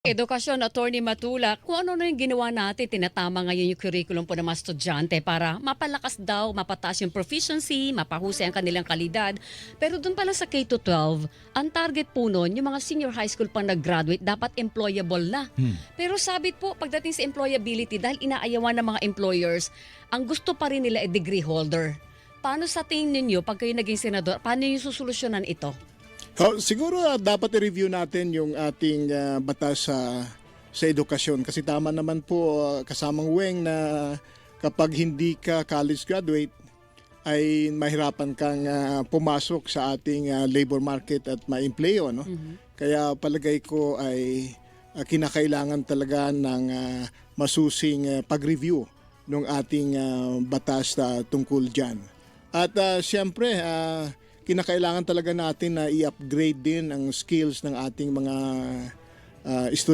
Edukasyon, Attorney Matula, kung ano na yung ginawa natin, tinatama ngayon yung curriculum po ng mga estudyante para mapalakas daw, mapataas yung proficiency, mapahusay ang kanilang kalidad. Pero doon pala sa K-12, ang target po noon, yung mga senior high school pang nag-graduate, dapat employable na. Pero sabit po, pagdating sa employability, dahil inaayawan ng mga employers, ang gusto pa rin nila ay degree holder. Paano sa tingin ninyo, pag kayo naging senador, paano yung susolusyonan ito? Oh, siguro ah, dapat i-review natin yung ating ah, batas sa sa edukasyon kasi tama naman po ah, kasamang weng na kapag hindi ka college graduate ay mahirapan kang ah, pumasok sa ating ah, labor market at ma-empleyo no. Kaya palagay ko ay ah, kinakailangan talaga ng ah, masusing ah, pag-review ng ating ah, batas na tungkol diyan. At ah, siyempre ah, kinakailangan talaga natin na i-upgrade din ang skills ng ating mga estudyante